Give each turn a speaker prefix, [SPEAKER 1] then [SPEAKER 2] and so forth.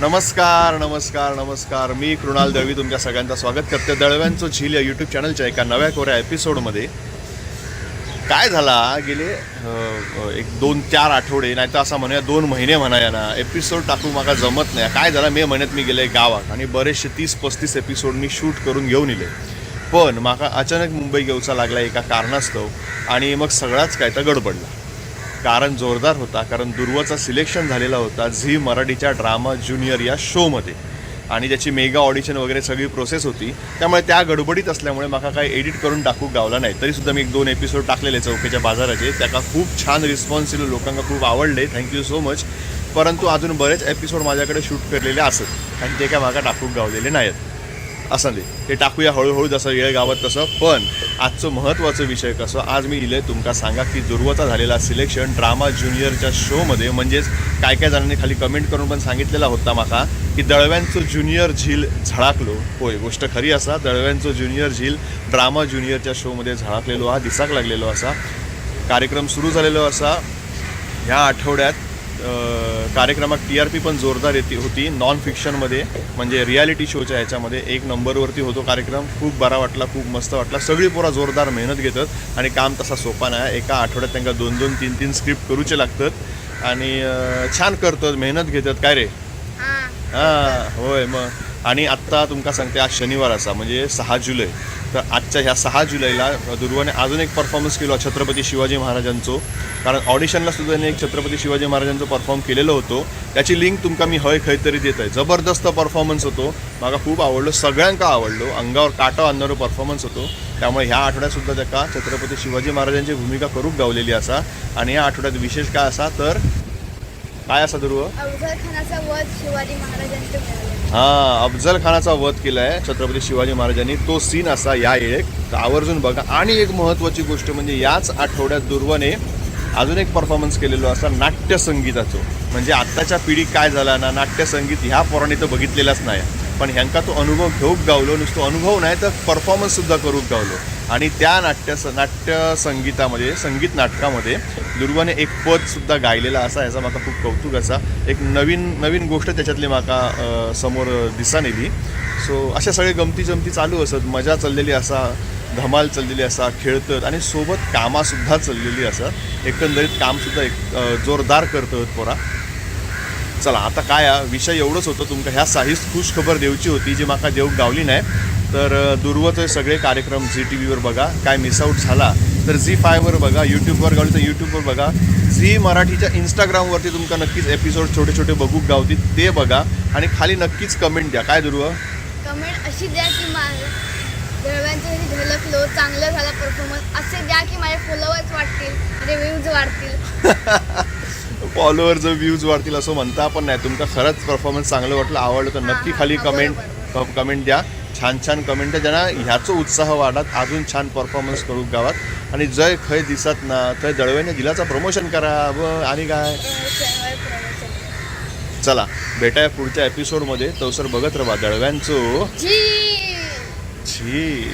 [SPEAKER 1] नमस्कार नमस्कार नमस्कार. मी कृणाल दळवी तुमच्या सगळ्यांचं स्वागत करते दळव्यांचं झील या यूट्यूब चॅनलच्या एका नव्या कोऱ्या एपिसोडमध्ये काय झाला? गेले एक दोन चार आठवडे नाही तर असं म्हणूया दोन महिने म्हणा ना एपिसोड टाकू मला जमत नाही. काय झालं? मे महिन्यात मी गेले गावात आणि बरेचसे तीस पस्तीस एपिसोड मी शूट करून घेऊन इले. पण माका अचानक मुंबई घेऊचा लागला एका कारणास्तव आणि मग सगळाच काय तर गडबडला. कारण जोरदार होता कारण दुर्वचा सिलेक्शन झालेला होता झी मराठीच्या ड्रामा ज्युनियर या शोमध्ये. आणि त्याची मेगा ऑडिशन वगैरे सगळी प्रोसेस होती. त्यामुळे त्या गडबडीत असल्यामुळे मला काही एडिट करून टाकू गावला नाही. तरीसुद्धा मी एक दोन एपिसोड टाकलेले चौकीच्या बाजाराचे. त्याका खूप छान रिस्पॉन्स दिलो लोकांना खूप आवडले. थँक्यू सो मच परंतु अजून बरेच एपिसोड माझ्याकडे शूट केलेले असत आणि ते काय मागा टाकूक गावलेले नाहीत. असं दे ते टाकूया हळूहळू जसं वेळ गावत तसं. पण आजचं महत्त्वाचं विषय कसं? आज मी इले तुमका सांगा की दुर्वता झालेला सिलेक्शन ड्रामा ज्युनियरच्या शोमध्ये म्हणजेच काय काय जणांनी खाली कमेंट करून पण सांगितलेला होता माका की दळव्यांचं ज्युनियर झील झळाकलो. होय गोष्ट खरी असा दळव्यांचं ज्युनियर झील ड्रामा ज्युनियरच्या शोमध्ये झळाकलेलो हा दिसाक लागलेलो असा. कार्यक्रम सुरू झालेलो असा. ह्या आठवड्यात कार्यक्रमात टी आर पी पण जोरदार येते होती. नॉन फिक्शनमध्ये म्हणजे रियालिटी शोच्या ह्याच्यामध्ये एक नंबरवरती होतो कार्यक्रम. खूप बरा वाटला खूप मस्त वाटला. सगळी पोरा जोरदार मेहनत घेतात आणि काम तसा सोपा नाही. एका आठवड्यात त्यांना दोन दोन तीन तीन स्क्रिप्ट करूचे लागतात आणि छान करतात मेहनत घेतात. काय रे? हां होय मग. आणि आत्ता तुमका सांगते आज शनिवार असा म्हणजे सहा जुलै. तर आजच्या ह्या सहा जुलैला दुर्वाने अजून एक परफॉर्मन्स केलो छत्रपती शिवाजी महाराजांचो. कारण ऑडिशनला सुद्धा त्यांनी एक छत्रपती शिवाजी महाराजांचं परफॉर्म केलेलं होतो. त्याची लिंक तुमका मी हय खंय तरी देत आहे. जबरदस्त परफॉर्मन्स होतो. मला खूप आवडलो सगळ्यांका आवडलो. अंगावर काटा आणणारो परफॉर्मन्स होतो. त्यामुळे ह्या आठवड्यात सुद्धा त्याका छत्रपती शिवाजी महाराजांची भूमिका करूक गावलेली असा. आणि या आठवड्यात विशेष काय असा? तर काय असा दुर्व?
[SPEAKER 2] अफजल खानाचा वध शिवाजी महाराजांचे
[SPEAKER 1] हा अफजल खानाचा वध केलाय. छत्रपती शिवाजी महाराजांनी. तो सीन असा या एक. आवर्जून बघा. आणि एक महत्वाची गोष्ट म्हणजे याच आठवड्यात दुर्वाने अजून एक परफॉर्मन्स केलेलो असा नाट्य संगीताचो म्हणजे आत्ताच्या पिढी काय झाला ना नाट्य संगीत ह्या पोरांनी तर बघितलेलाच नाही. पण ह्यांका तो अनुभव घेऊक गावलो नुसतो अनुभव नाही तर परफॉर्मन्स सुद्धा करूक गावलो. आणि त्या नाट्य नाट्य संगीतामध्ये संगीत नाटकामध्ये दुर्वाने एक पद सुद्धा गायलेला असा याचा माका खूप कौतुक असा. एक नवीन नवीन गोष्ट त्याच्यातली माका समोर दिसान येली सो अशा सगळे गमती जमती चालू असत. मजा चाललेली असा धमाल चाललेली असा खेळतात आणि सोबत कामासुद्धा चाललेली असत एकंदरीत कामसुद्धा एक जोरदार करतात पोरा. चला आता काय विषय एवढंच होतं तुमका. ह्या साहीच खुश खबर देवची होती जी माका देऊक गावली नाही. तर दुर्वचे सगळे कार्यक्रम झी टी व्हीवर बघा. काय मिसआउट झाला तर झी फायवर बघा. यूट्यूबवर गावली तर यूट्यूबवर बघा. झी मराठीच्या इंस्टाग्रामवरती तुमका नक्कीच एपिसोड छोटे छोटे बघूक गावतील ते बघा. आणि खाली नक्कीच कमेंट द्या. काय दुर्व?
[SPEAKER 2] कमेंट अशी द्या की दळव्यांचं झलकलो चांगलं झाला परफॉर्मन्स असे द्या की माझे फॉलोअर्स वाढतील माझे व्ह्यूज वाढतील.
[SPEAKER 1] फॉलोअर जर व्ह्यूज वाढतील असं म्हणता पण नाही. तुमका खरंच परफॉर्मन्स चांगलं वाटलं आवडलं तर नक्की खाली कमेंट. कमेंट द्या. छान छान कमेंट द्या ज्यांना ह्याचो उत्साह वाढत अजून छान परफॉर्मन्स करू गावात. आणि जय खय दिसत ना थंय दळवेने दिलाचं प्रमोशन करा. व आणि काय? चला भेटाय पुढच्या एपिसोडमध्ये तवसर बघत राहा दळव्यांचो. छी.